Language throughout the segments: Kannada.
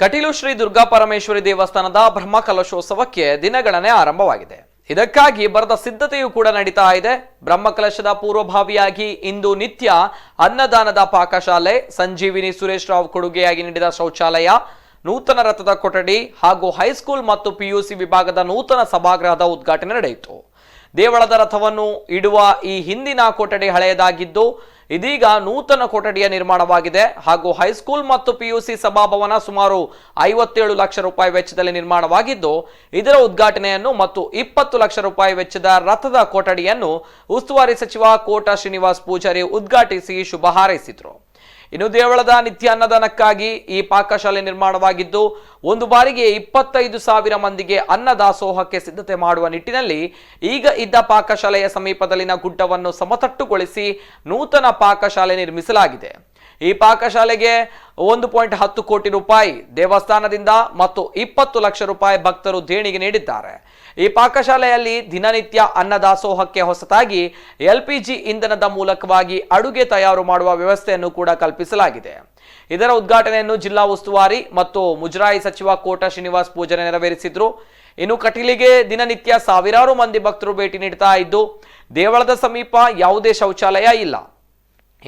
ಕಟೀಲು ಶ್ರೀ ದುರ್ಗಾ ಪರಮೇಶ್ವರಿ ದೇವಸ್ಥಾನದ ಬ್ರಹ್ಮ ಕಲಶೋತ್ಸವಕ್ಕೆ ದಿನಗಣನೆ ಆರಂಭವಾಗಿದೆ. ಇದಕ್ಕಾಗಿ ಬರದ ಸಿದ್ಧತೆಯೂ ಕೂಡ ನಡೀತಾ ಇದೆ. ಬ್ರಹ್ಮಕಲಶದ ಪೂರ್ವಭಾವಿಯಾಗಿ ಇಂದು ನಿತ್ಯ ಅನ್ನದಾನದ ಪಾಕಶಾಲೆ, ಸಂಜೀವಿನಿ ಸುರೇಶ್ ರಾವ್ ಕೊಡುಗೆಯಾಗಿ ನೀಡಿದ ಶೌಚಾಲಯ, ನೂತನ ರಥದ ಕೊಠಡಿ ಹಾಗೂ ಹೈಸ್ಕೂಲ್ ಮತ್ತು ಪಿಯುಸಿ ವಿಭಾಗದ ನೂತನ ಸಭಾಗೃಹದ ಉದ್ಘಾಟನೆ ನಡೆಯಿತು. ದೇವಳದ ರಥವನ್ನು ಇಡುವ ಈ ಹಿಂದಿನ ಕೊಠಡಿ ಹಳೆಯದಾಗಿದ್ದು, ಇದೀಗ ನೂತನ ಕೊಠಡಿಯ ನಿರ್ಮಾಣವಾಗಿದೆ. ಹಾಗೂ ಹೈಸ್ಕೂಲ್ ಮತ್ತು ಪಿಯುಸಿ ಸಭಾಭವನ ಸುಮಾರು ಐವತ್ತೇಳು ಲಕ್ಷ ರೂಪಾಯಿ ವೆಚ್ಚದಲ್ಲಿ ನಿರ್ಮಾಣವಾಗಿದ್ದು, ಇದರ ಉದ್ಘಾಟನೆಯನ್ನು ಮತ್ತು ಇಪ್ಪತ್ತು ಲಕ್ಷ ರೂಪಾಯಿ ವೆಚ್ಚದ ರಥದ ಕೊಠಡಿಯನ್ನು ಉಸ್ತುವಾರಿ ಸಚಿವ ಕೋಟ ಶ್ರೀನಿವಾಸ್ ಪೂಜಾರಿ ಉದ್ಘಾಟಿಸಿ ಶುಭ ಹಾರೈಸಿದರು. ಇನ್ನು ದೇವಳದ ನಿತ್ಯ ಅನ್ನದಾನಕ್ಕಾಗಿ ಈ ಪಾಕಶಾಲೆ ನಿರ್ಮಾಣವಾಗಿದ್ದು, ಒಂದು ಬಾರಿಗೆ ಇಪ್ಪತ್ತೈದು ಸಾವಿರ ಮಂದಿಗೆ ಅನ್ನದಾಸೋಹಕ್ಕೆ ಸಿದ್ಧತೆ ಮಾಡುವ ನಿಟ್ಟಿನಲ್ಲಿ ಈಗ ಇದ್ದ ಪಾಕಶಾಲೆಯ ಸಮೀಪದಲ್ಲಿನ ಗುಡ್ಡವನ್ನು ಸಮತಟ್ಟುಗೊಳಿಸಿ ನೂತನ ಪಾಕಶಾಲೆ ನಿರ್ಮಿಸಲಾಗಿದೆ. ಈ ಪಾಕಶಾಲೆಗೆ ಒಂದು ಪಾಯಿಂಟ್ ಹತ್ತು ಕೋಟಿ ರೂಪಾಯಿ ದೇವಸ್ಥಾನದಿಂದ ಮತ್ತು ಇಪ್ಪತ್ತು ಲಕ್ಷ ರೂಪಾಯಿ ಭಕ್ತರು ದೇಣಿಗೆ ನೀಡಿದ್ದಾರೆ. ಈ ಪಾಕಶಾಲೆಯಲ್ಲಿ ದಿನನಿತ್ಯ ಅನ್ನದಾಸೋಹಕ್ಕೆ ಹೊಸತಾಗಿ ಎಲ್ಪಿಜಿ ಇಂಧನದ ಮೂಲಕವಾಗಿ ಅಡುಗೆ ತಯಾರು ಮಾಡುವ ವ್ಯವಸ್ಥೆಯನ್ನು ಕೂಡ ಕಲ್ಪಿಸಲಾಗಿದೆ. ಇದರ ಉದ್ಘಾಟನೆಯನ್ನು ಜಿಲ್ಲಾ ಉಸ್ತುವಾರಿ ಮತ್ತು ಮುಜರಾಯಿ ಸಚಿವ ಕೋಟ ಶ್ರೀನಿವಾಸ್ ಪೂಜನೆ ನೆರವೇರಿಸಿದ್ರು. ಇನ್ನು ಕಟೀಲಿಗೆ ದಿನನಿತ್ಯ ಸಾವಿರಾರು ಮಂದಿ ಭಕ್ತರು ಭೇಟಿ ನೀಡ್ತಾ ಇದ್ದು, ದೇವಳದ ಸಮೀಪ ಯಾವುದೇ ಶೌಚಾಲಯ ಇಲ್ಲ.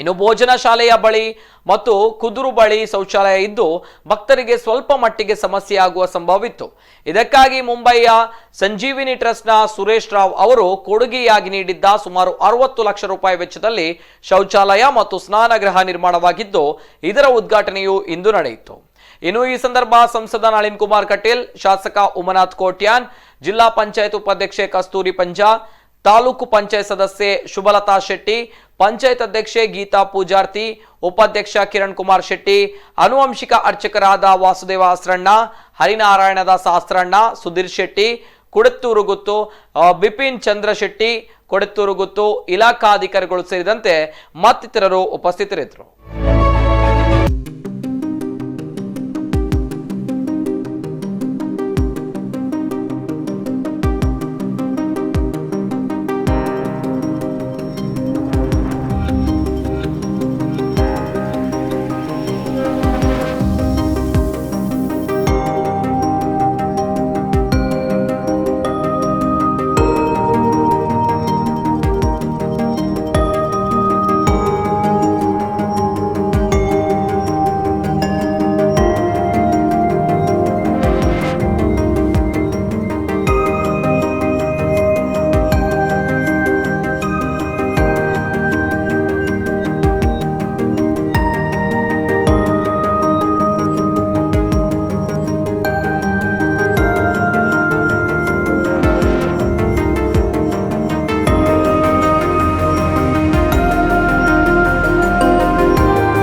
ಇನ್ನು ಭೋಜನ ಶಾಲೆಯ ಬಳಿ ಮತ್ತು ಕುದುರು ಬಳಿ ಶೌಚಾಲಯ ಇದ್ದು ಭಕ್ತರಿಗೆ ಸ್ವಲ್ಪ ಮಟ್ಟಿಗೆ ಸಮಸ್ಯೆ ಆಗುವ ಸಂಭವವಿತ್ತು. ಇದಕ್ಕಾಗಿ ಮುಂಬೈಯ ಸಂಜೀವಿನಿ ಟ್ರಸ್ಟ್ನ ಸುರೇಶ್ ರಾವ್ ಅವರು ಕೊಡುಗೆಯಾಗಿ ನೀಡಿದ್ದ ಸುಮಾರು ಅರವತ್ತು ಲಕ್ಷ ರೂಪಾಯಿ ವೆಚ್ಚದಲ್ಲಿ ಶೌಚಾಲಯ ಮತ್ತು ಸ್ನಾನಗೃಹ ನಿರ್ಮಾಣವಾಗಿದ್ದು, ಇದರ ಉದ್ಘಾಟನೆಯು ಇಂದು ನಡೆಯಿತು. ಇನ್ನು ಈ ಸಂದರ್ಭ ಸಂಸದ ನಳಿನ್ ಕುಮಾರ್ ಕಟೀಲ್, ಶಾಸಕ ಉಮನಾಥ್ ಕೋಟ್ಯಾನ್, ಜಿಲ್ಲಾ ಪಂಚಾಯತ್ ಉಪಾಧ್ಯಕ್ಷೆ ಕಸ್ತೂರಿ ಪಂಜಾ ತಾಲೂಕು ಪಂಚಾಯತ್ ಸದಸ್ಯೆ ಶುಭಲತಾ ಶೆಟ್ಟಿ, ಪಂಚಾಯತ್ ಅಧ್ಯಕ್ಷೆ ಗೀತಾ ಪೂಜಾರ್ತಿ, ಉಪಾಧ್ಯಕ್ಷ ಕಿರಣ್ ಕುಮಾರ್ ಶೆಟ್ಟಿ ಅನುವಂಶಿಕ ಅರ್ಚಕರಾದ ವಾಸುದೇವ ಅಸ್ರಣ್ಣ, ಹರಿನಾರಾಯಣದ ಶಾಸ್ತ್ರಣ್ಣ ಸುಧೀರ್ ಶೆಟ್ಟಿ, ಕುಡತ್ತೂರು ಗುತ್ತು ಬಿಪಿನ್ ಚಂದ್ರ ಶೆಟ್ಟಿ, ಕೊಡತ್ತೂರು ಗುತ್ತು ಇಲಾಖಾಧಿಕಾರಿಗಳು ಸೇರಿದಂತೆ ಮತ್ತಿತರರು ಉಪಸ್ಥಿತರಿದ್ದರು.